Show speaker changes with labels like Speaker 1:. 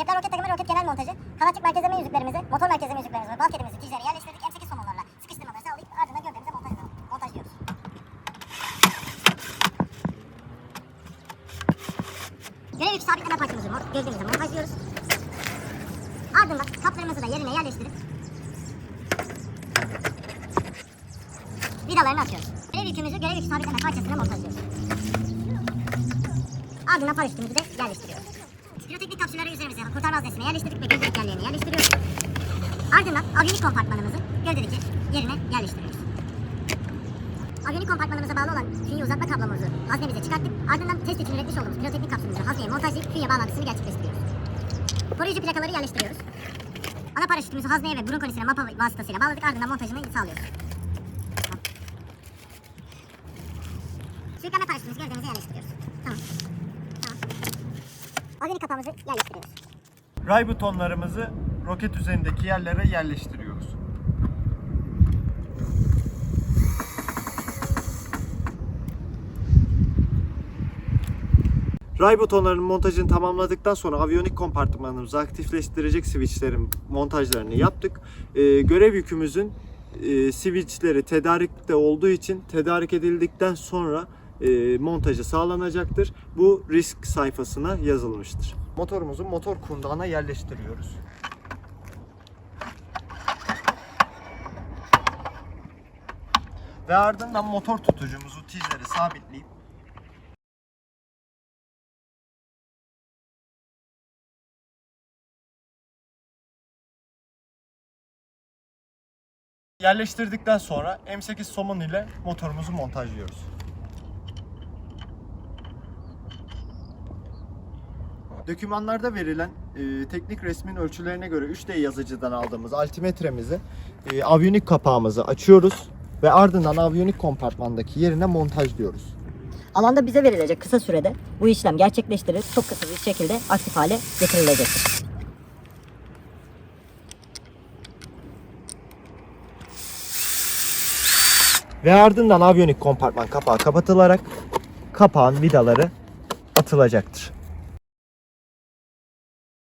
Speaker 1: Kepler roket takımı roket genel montajı, kanatçık merkezleme yüzüklerimizi, motor merkezleme yüzüklerimizi ve bal ketemizi tijlere yerleştirdik. M8 somonlarla sıkıştırmaları sağlayıp ardından gövdemize montaj, montaj diyoruz. Görev yük sabitleme parçamızı gövdemize montajlıyoruz. Ardından kaplarımızı da yerine yerleştirip vidalarını atıyoruz. Görev yükümüzü görev yük sabitleme parçasına montajlıyoruz. Ardından paraşütümüzü de yerleştiriyoruz. Piroteknik kapsülleri üzerimize kurtarmaz nesne yerleştirdik ve gövde yerlerini yerleştiriyoruz. Ardından aviyonik kompartmanımızı gövdedeki yerine yerleştiriyoruz. Aviyonik kompartmanımıza bağlı olan fünye uzatma kablomuzu haznemize çıkarttık. Ardından test için üretmiş olduğumuz piroteknik kapsülümüzü hazneye montajlayıp fünye bağlantısını gerçekleştiriyoruz. Koruyucu plakaları yerleştiriyoruz. Ana paraşütümüzü hazneye ve burun kolisine mapa vasıtasıyla bağladık. Ardından montajını sağlıyoruz. Sürükleme paraşütümüzü gövdemize yerleştiriyoruz. Tamam. Aviyonik kapağımızı yerleştiriyoruz.
Speaker 2: Ray butonlarımızı roket üzerindeki yerlere yerleştiriyoruz. Ray butonlarının montajını tamamladıktan sonra aviyonik kompartmanımızı aktifleştirecek switchlerin montajlarını yaptık. Ee, görev yükümüzün e, switchleri tedarikte olduğu için tedarik edildikten sonra e, montajı sağlanacaktır. Bu risk sayfasına yazılmıştır. Motorumuzu motor kundağına yerleştiriyoruz. Ve ardından motor tutucumuzu tizleri sabitleyip yerleştirdikten sonra M8 somun ile motorumuzu montajlıyoruz. Dokümanlarda verilen e, teknik resmin ölçülerine göre 3D yazıcıdan aldığımız altimetremizi e, aviyonik kapağımızı açıyoruz ve ardından aviyonik kompartmandaki yerine montajlıyoruz.
Speaker 3: Alanda bize verilecek kısa sürede bu işlem gerçekleştirilir. Çok kısa bir şekilde aktif hale getirilecektir.
Speaker 2: Ve ardından aviyonik kompartman kapağı kapatılarak kapağın vidaları atılacaktır.